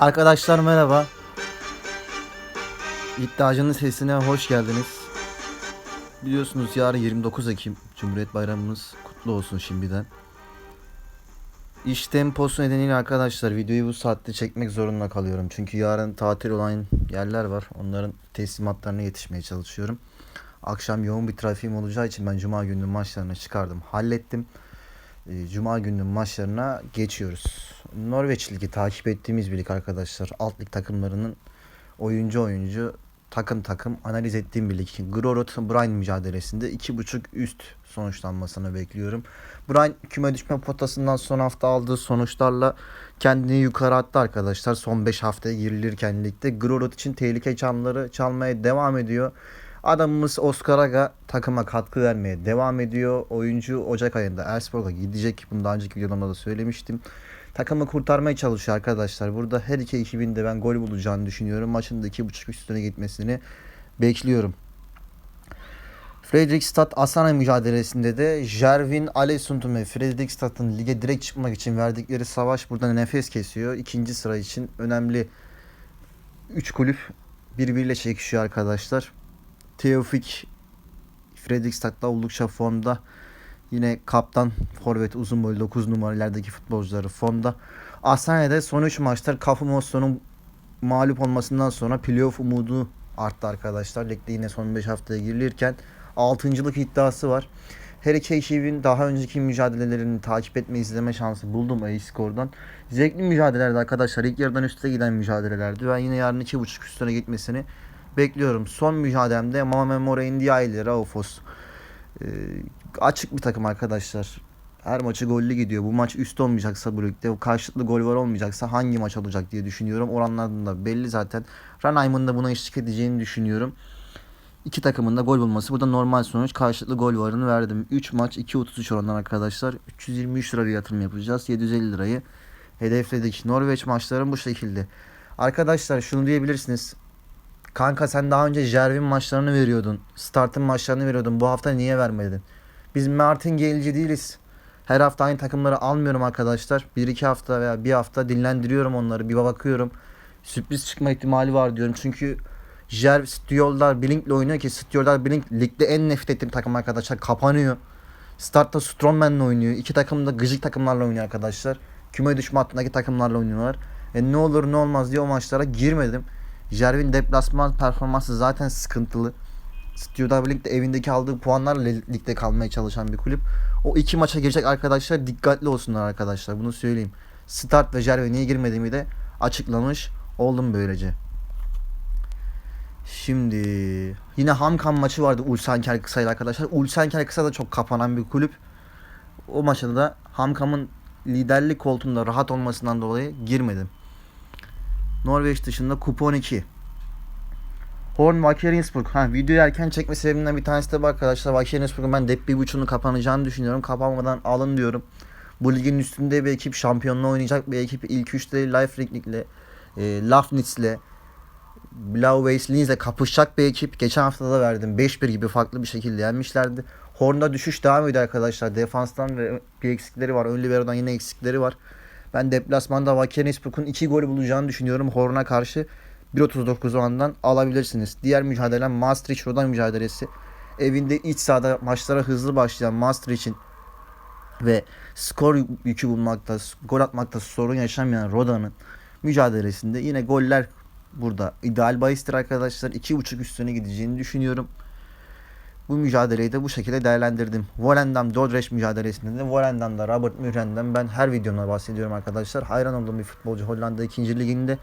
Arkadaşlar merhaba. İddiacının sesine hoş geldiniz. Biliyorsunuz yarın 29 Ekim Cumhuriyet Bayramımız kutlu olsun şimdiden. İş temposu nedeniyle arkadaşlar videoyu bu saatte çekmek zorunda kalıyorum. Çünkü yarın tatil olan yerler var. Onların teslimatlarına yetişmeye çalışıyorum. Akşam yoğun bir trafiğim olacağı için ben cuma günü maçlarına çıkardım. Hallettim. Ee, Cuma günü maçlarına geçiyoruz. Norveç Ligi takip ettiğimiz bir lig arkadaşlar. Alt lig takımlarının oyuncu oyuncu takım takım analiz ettiğim bir lig. Grorot Brian mücadelesinde 2.5 üst sonuçlanmasını bekliyorum. Brian küme düşme potasından son hafta aldığı sonuçlarla kendini yukarı attı arkadaşlar. Son 5 haftaya girilirken ligde Grorot için tehlike çanları çalmaya devam ediyor. Adamımız Oscar Aga takıma katkı vermeye devam ediyor. Oyuncu Ocak ayında Elfsborg'a gidecek. Bunu daha önceki videolarımda da söylemiştim. Takımı kurtarmaya çalışıyor arkadaşlar. Burada her iki ekibin de ben gol bulacağını düşünüyorum. Maçın da 2.5 üstüne gitmesini bekliyorum. Fredrikstad Asana mücadelesinde de Jervin Alesundum ve Fredrikstad'ın lige direkt çıkmak için verdikleri savaş burada nefes kesiyor. İkinci sıra için önemli 3 kulüp birbiriyle çekişiyor arkadaşlar. Teofik Fredrikstad'da oldukça formda. Yine kaptan, forvet, uzun boylu 9 numaralardaki futbolcuları formda. Asana'da son 3 maçta Kafu Mosso'nun mağlup olmasından sonra playoff umudu arttı arkadaşlar. Ligde yine son 5 haftaya girilirken 6.lık iddiası var. Her iki ekibin daha önceki mücadelelerini takip etme izleme şansı buldum e-score'dan. Zevkli mücadelelerdi arkadaşlar. İlk yarıdan üstte giden mücadelelerdi. Ben yine yarın 2.5 üstüne gitmesini bekliyorum. Son mücadelemde Mama Memore India ile Raufos. Açık bir takım arkadaşlar. Her maçı gollü gidiyor. Bu maç üst olmayacaksa bu ligde, karşılıklı gol var olmayacaksa hangi maç olacak diye düşünüyorum. Oranlardan da belli zaten. Ranheim'ın da buna eşlik edeceğini düşünüyorum. İki takımın da gol bulması. Bu da normal sonuç. Karşılıklı gol varını verdim. 3 maç 2.33 orandan arkadaşlar. 323 liraya yatırım yapacağız. 750 lirayı hedefledik. Norveç maçları bu şekilde. Arkadaşlar şunu diyebilirsiniz. Kanka sen daha önce Jervin maçlarını veriyordun. Start'ın maçlarını veriyordun. Bu hafta niye vermedin? Biz Mert'in gelici değiliz. Her hafta aynı takımları almıyorum arkadaşlar. 1-2 hafta veya bir hafta dinlendiriyorum onları. Bir bakıyorum. Sürpriz çıkma ihtimali var diyorum. Çünkü Jerv Stiyollar Blink'le oynuyor ki Stiyollar Blink ligde en nefret ettiğim takım arkadaşlar. Kapanıyor. Start'ta Strongman'la oynuyor. İki takım da gıcık takımlarla oynuyor arkadaşlar. Küme düşme hattındaki takımlarla oynuyorlar. E ne olur ne olmaz diye o maçlara girmedim. Jervin deplasman performansı zaten sıkıntılı. Stiyollar Blink de evindeki aldığı puanlarla ligde kalmaya çalışan bir kulüp. O iki maça girecek arkadaşlar dikkatli olsunlar arkadaşlar. Bunu söyleyeyim. Start ve Jerve niye girmediğimi de açıklamış oldum böylece. Şimdi yine Hamkan maçı vardı Ulsanker Kısa'yla arkadaşlar. Ulsanker Kısa da çok kapanan bir kulüp. O maçta da Hamkam'ın liderlik koltuğunda rahat olmasından dolayı girmedim. Norveç dışında kupon 2. Horn Vakerinsburg. Ha videoyu erken çekme sebebimden bir tanesi de bu arkadaşlar. Vakerinsburg'un ben dep bir buçuğunu kapanacağını düşünüyorum. Kapanmadan alın diyorum. Bu ligin üstünde bir ekip şampiyonluğu oynayacak bir ekip. ilk üçte Life Ring'le e, Lafnitz'le Blau Weislins'le kapışacak bir ekip. Geçen hafta da verdim. 5-1 gibi farklı bir şekilde yenmişlerdi. Horn'da düşüş devam ediyor arkadaşlar. Defanstan ve bir eksikleri var. Ön libero'dan yine eksikleri var. Ben deplasmanda Vakerinsburg'un 2 gol bulacağını düşünüyorum. Horn'a karşı 1.39 orandan alabilirsiniz. Diğer mücadelem Maastricht Rodan mücadelesi. Evinde iç sahada maçlara hızlı başlayan Maastricht'in ve skor yükü bulmakta, gol atmakta sorun yaşamayan Roda'nın mücadelesinde yine goller burada ideal bahistir arkadaşlar. 2.5 üstüne gideceğini düşünüyorum. Bu mücadeleyi de bu şekilde değerlendirdim. Volendam Dordrecht mücadelesinde de Volendam'da Robert Müren'den ben her videomda bahsediyorum arkadaşlar. Hayran olduğum bir futbolcu Hollanda 2. liginde.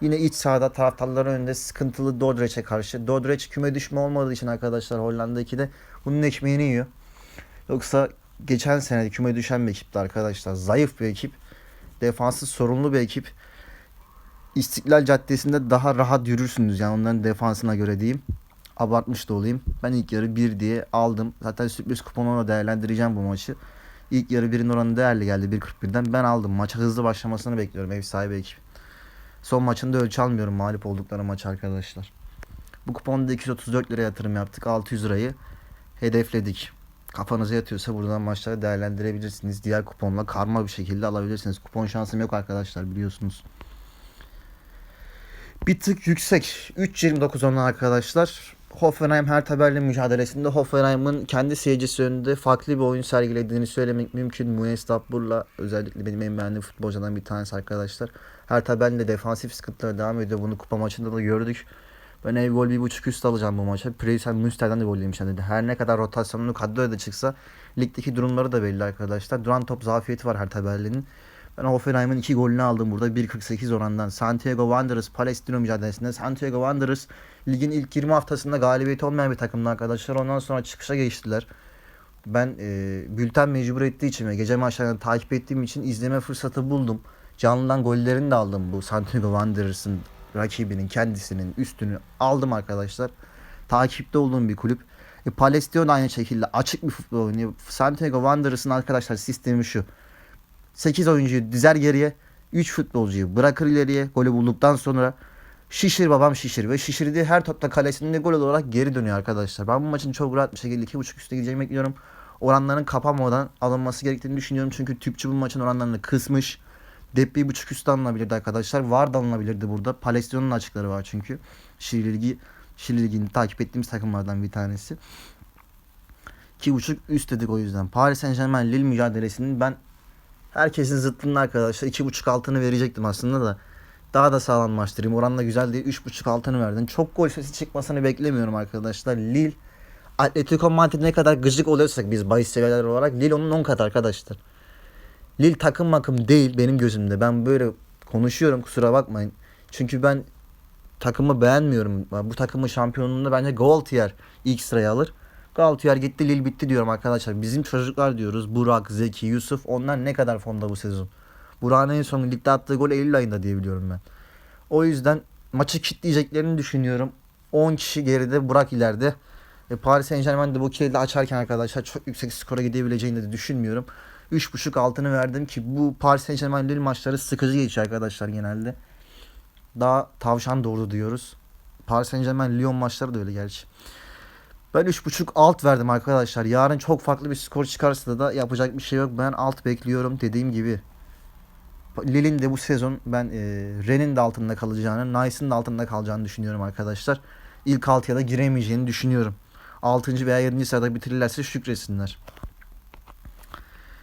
Yine iç sahada taraftarların önünde sıkıntılı Dordrecht'e karşı. Dordrecht küme düşme olmadığı için arkadaşlar Hollanda 2'de bunun ekmeğini yiyor. Yoksa geçen sene küme düşen bir ekipti arkadaşlar. Zayıf bir ekip. Defansı sorunlu bir ekip. İstiklal Caddesi'nde daha rahat yürürsünüz yani onların defansına göre diyeyim. Abartmış da olayım. Ben ilk yarı 1 diye aldım. Zaten sürpriz kuponuna değerlendireceğim bu maçı. İlk yarı 1'in oranı değerli geldi 1.41'den. Ben aldım. Maça hızlı başlamasını bekliyorum ev sahibi ekip. Son maçında ölçü almıyorum mağlup oldukları maç arkadaşlar. Bu kuponda 234 lira yatırım yaptık. 600 lirayı hedefledik. Kafanıza yatıyorsa buradan maçları değerlendirebilirsiniz. Diğer kuponla karma bir şekilde alabilirsiniz. Kupon şansım yok arkadaşlar biliyorsunuz. bir tık yüksek. 3.29 onlar arkadaşlar. Hoffenheim Hertha Berlin mücadelesinde Hoffenheim'ın kendi seyircisi önünde farklı bir oyun sergilediğini söylemek mümkün. Munes Dabbur'la özellikle benim en beğendiğim futbolculardan bir tanesi arkadaşlar. Hertha Berlin de defansif sıkıntıları devam ediyor. Bunu kupa maçında da gördük. Ben ev gol bir buçuk üst alacağım bu maça. Preysen Münster'den de gol yemişler dedi. Her ne kadar rotasyonlu kadroya da çıksa ligdeki durumları da belli arkadaşlar. Duran top zafiyeti var Hertha Berlin'in. Ben Hoffenheim'in iki golünü aldım burada 1.48 orandan. Santiago Wanderers Palestino mücadelesinde. Santiago Wanderers ligin ilk 20 haftasında galibiyeti olmayan bir takımdı arkadaşlar. Ondan sonra çıkışa geçtiler. Ben e, bülten mecbur ettiği için ve gece maçlarını takip ettiğim için izleme fırsatı buldum. Canlıdan gollerini de aldım bu Santiago Wanderers'ın rakibinin kendisinin üstünü aldım arkadaşlar. Takipte olduğum bir kulüp. E, Palestino da aynı şekilde açık bir futbol oynuyor. Santiago Wanderers'ın arkadaşlar sistemi şu. 8 oyuncuyu dizer geriye. 3 futbolcuyu bırakır ileriye. Golü bulduktan sonra şişir babam şişir. Ve şişirdiği her topta kalesinde gol olarak geri dönüyor arkadaşlar. Ben bu maçın çok rahat bir şekilde 2.5 üstte gideceğimi bekliyorum. Oranların kapanmadan alınması gerektiğini düşünüyorum. Çünkü Tüpçü bu maçın oranlarını kısmış. Dep bir buçuk üstte alınabilirdi arkadaşlar. Var da alınabilirdi burada. Palestino'nun açıkları var çünkü. Şili Ligi, Şili Ligi'ni takip ettiğimiz takımlardan bir tanesi. 2.5 üst dedik o yüzden. Paris Saint Germain Lille mücadelesinin ben herkesin zıttının arkadaşlar 2.5 altını verecektim aslında da daha da sağlamlaştırayım. Oran da güzel diye 3.5 altını verdim. Çok gol sesi çıkmasını beklemiyorum arkadaşlar. Lille Atletico Madrid ne kadar gıcık oluyorsak biz bahis severler olarak Lille onun 10 kat arkadaşlar. Lille takım makım değil benim gözümde. Ben böyle konuşuyorum kusura bakmayın. Çünkü ben takımı beğenmiyorum. Bu takımın şampiyonluğunda bence Galtier ilk sıraya alır. Galtier gitti Lille bitti diyorum arkadaşlar. Bizim çocuklar diyoruz. Burak, Zeki, Yusuf onlar ne kadar fonda bu sezon. Burak'ın en son ligde attığı gol Eylül ayında diye biliyorum ben. O yüzden maçı kitleyeceklerini düşünüyorum. 10 kişi geride Burak ileride. E, Paris Saint Germain de bu kilidi açarken arkadaşlar çok yüksek skora gidebileceğini de düşünmüyorum. 3.5 altını verdim ki bu Paris Saint Germain Lille maçları sıkıcı geçiyor arkadaşlar genelde. Daha tavşan doğru diyoruz. Paris Saint Germain Lyon maçları da öyle gerçi. Ben 3.5 alt verdim arkadaşlar. Yarın çok farklı bir skor çıkarsa da yapacak bir şey yok. Ben alt bekliyorum dediğim gibi. Lille'in de bu sezon ben e, Ren'in de altında kalacağını, Nice'ın da altında kalacağını düşünüyorum arkadaşlar. İlk 6'ya da giremeyeceğini düşünüyorum. 6. veya 7. sırada bitirirlerse şükresinler.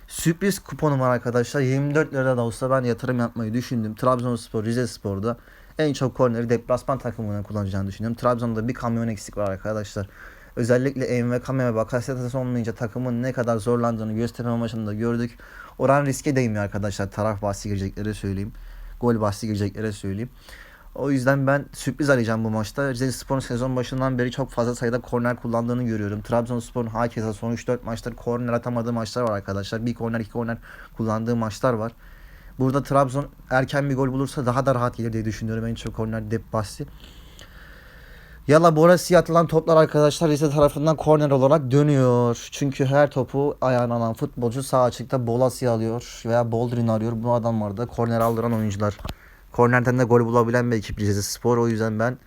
Sürpriz kuponum var arkadaşlar. 24 lira da olsa ben yatırım yapmayı düşündüm. Trabzonspor, Rizespor'da en çok korneri deplasman takımına kullanacağını düşünüyorum. Trabzon'da bir kamyon eksik var arkadaşlar. Özellikle Envekame ve Bakasetas olmayınca takımın ne kadar zorlandığını gösterme maçında gördük. Oran riske değmiyor arkadaşlar. Taraf bahsi girecekleri söyleyeyim. Gol bahsi girecekleri söyleyeyim. O yüzden ben sürpriz arayacağım bu maçta. Rizespor'un sezon başından beri çok fazla sayıda korner kullandığını görüyorum. Trabzonspor'un hakeza son 3-4 maçtır korner atamadığı maçlar var arkadaşlar. Bir korner iki korner kullandığı maçlar var. Burada Trabzon erken bir gol bulursa daha da rahat gelir diye düşünüyorum. En çok korner dep bahsi. Yala Borasi'ye atılan toplar arkadaşlar Rize tarafından korner olarak dönüyor. Çünkü her topu ayağına alan futbolcu sağ açıkta Bolasi alıyor veya Boldrin arıyor. Bu adamlar da korner aldıran oyuncular. Kornerden de gol bulabilen bir ekip Rize Spor. O yüzden ben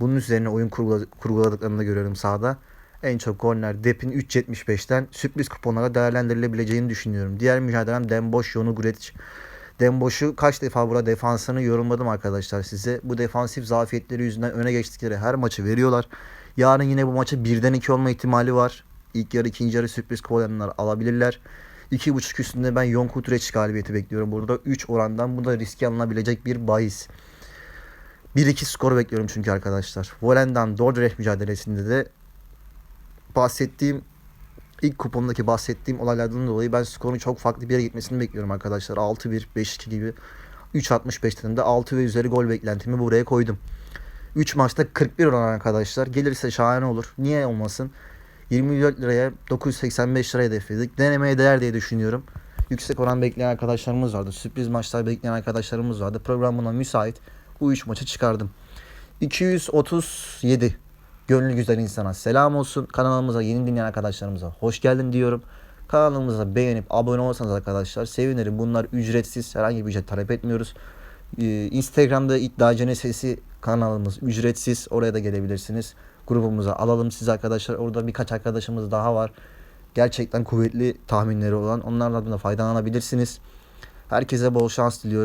bunun üzerine oyun kurgula- kurguladıklarını da görüyorum sahada. En çok korner Dep'in 3.75'ten sürpriz kuponlara değerlendirilebileceğini düşünüyorum. Diğer mücadelem Demboş, Yonu Guretiç. Demboş'u kaç defa burada defansını yorumladım arkadaşlar size. Bu defansif zafiyetleri yüzünden öne geçtikleri her maçı veriyorlar. Yarın yine bu maçı birden iki olma ihtimali var. İlk yarı ikinci yarı sürpriz kuponlar alabilirler. 2.5 üstünde ben Yon Kutreç galibiyeti bekliyorum burada. 3 orandan bu da riske alınabilecek bir bahis. 1-2 skor bekliyorum çünkü arkadaşlar. Volendam Dordrecht mücadelesinde de bahsettiğim ilk kupondaki bahsettiğim olaylardan dolayı ben skorun çok farklı bir yere gitmesini bekliyorum arkadaşlar. 6-1, 5-2 gibi 3.65'ten de 6 ve üzeri gol beklentimi buraya koydum. 3 maçta 41 oran arkadaşlar. Gelirse şahane olur. Niye olmasın? 24 liraya 985 liraya hedefledik. Denemeye değer diye düşünüyorum. Yüksek oran bekleyen arkadaşlarımız vardı. Sürpriz maçlar bekleyen arkadaşlarımız vardı. Program buna müsait. Bu 3 maçı çıkardım. 237 Gönlü güzel insana selam olsun. Kanalımıza yeni dinleyen arkadaşlarımıza hoş geldin diyorum. Kanalımıza beğenip abone olursanız arkadaşlar sevinirim. Bunlar ücretsiz. Herhangi bir ücret talep etmiyoruz. Ee, Instagram'da iddiacı sesi kanalımız ücretsiz. Oraya da gelebilirsiniz. Grubumuza alalım siz arkadaşlar. Orada birkaç arkadaşımız daha var. Gerçekten kuvvetli tahminleri olan. Onlardan da faydalanabilirsiniz. Herkese bol şans diliyorum.